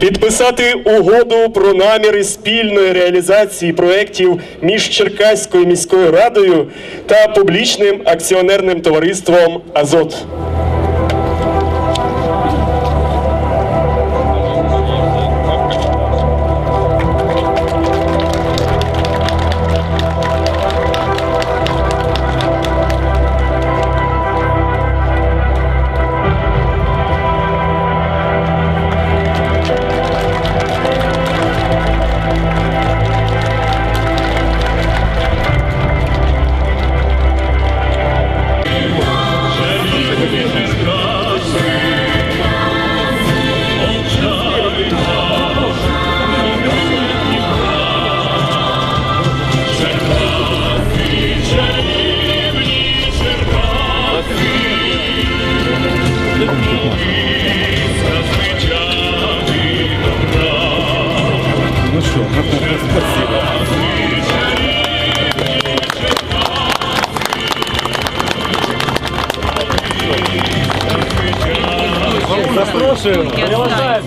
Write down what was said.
підписати угоду про наміри спільної реалізації проєктів між Черкаською міською радою та публічним акціонерним товариством Азот. Запрошую. Я вважаю.